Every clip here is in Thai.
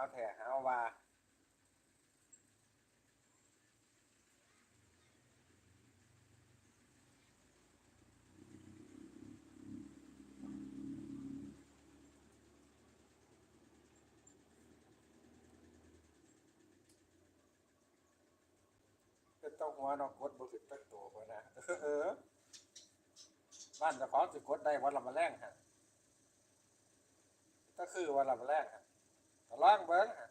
าวแท้หาวว่าเป็นต้องหัวนอกกดบ่ขึ้นตั้งตัวบ่นะ เออบ้านจะของสิกดได้วันละมาแรงฮะก็คือวันละมาแรงฮะ ลองเบิ่งฮะ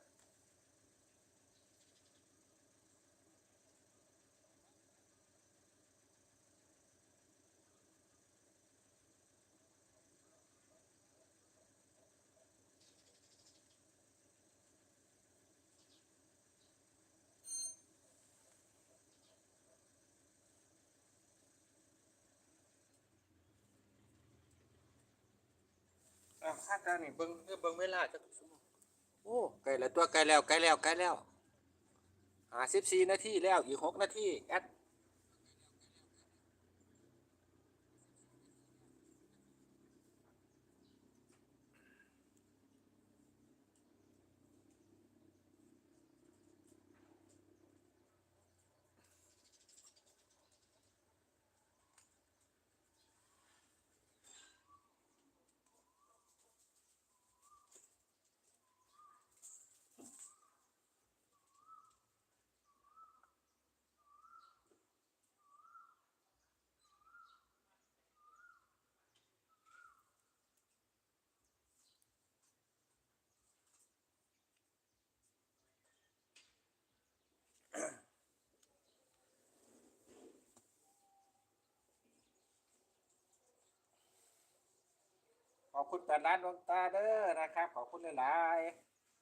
อ้าวคาดการณ์นี่เบิ่งเออเบิ่งเวลาจักชั่วโมงโอ้ใกล้แล้วตัวใกล้แล้วใกล้แล้วใกล้แล้วหาสิบสี่นาทีแล้วอีกหกนาทีแอด อบคุณแปดล้านดวงตาเด้อนะครับ ขอบคุณหลาย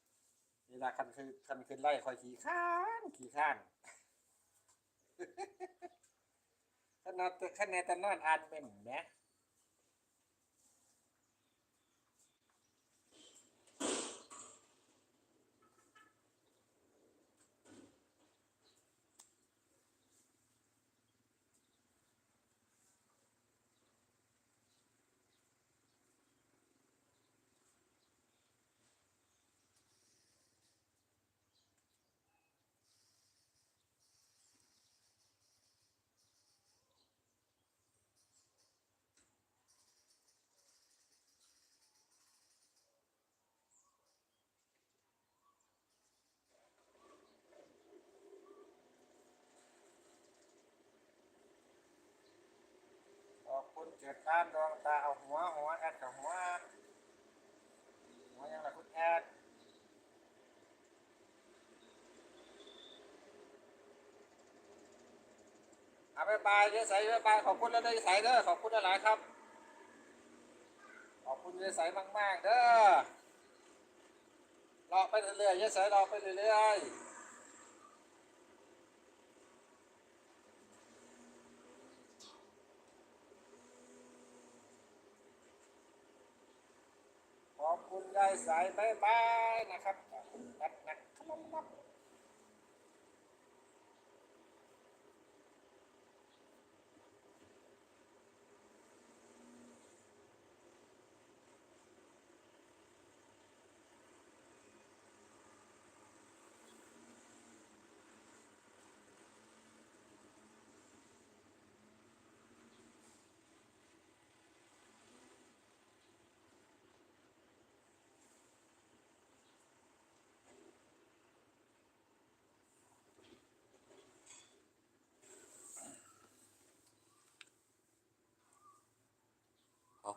ๆนี่ละคันคือคันคือไล่คอยขี่ข้านขี่ข้านขนาดขนาดแต่นอนอ่านเป็นแห คุณเจ็ดล้านดวงตาเอาหัวหัวแอดกับหัวหัวยังละคุณแอดเอาไปบายเยอะใส่ไปบายขอบคุณแล้วได้ใส่เด้อขอบคุณหลายครับ ขอบคุณเยอะใส่มาก ๆ เด้อรอไปเรื่อยๆเยอะใส่รอไปเรื่อยๆ คุณยายสายบายบายนะครับนัดนัดขนมนับ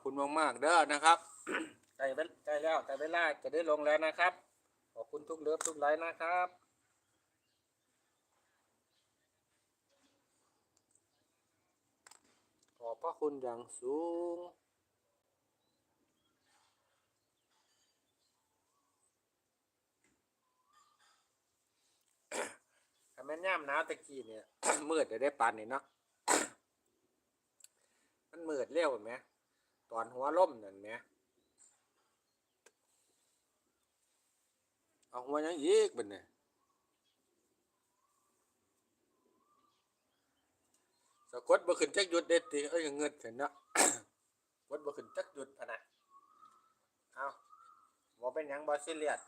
คุณมากๆเด้อนะครับใกล้ใกล้แล้วใกล้เวลาจะได้ลงแล้วนะครับ ขอบคุณทุกเลิฟทุกไลน์นะครับขอบพระคุณอย่างสูงถ้แม่นย่ามหนาวตะกี้เนี่ยมืดจะได้ปานนี่เนาะมันมืดเร็วเห็นไหม ตอนหัวล่มนั่นไหมเอาหัวยังยีกบันเนี่ยสะกดบ่ขึ้นจักหยุดเด็ดตีเอ้ยเงินเห็นเนาะกดบ่ขึ้นจักหยุดพะนะเอาบ่เป็นหยังบ่ซีเรียส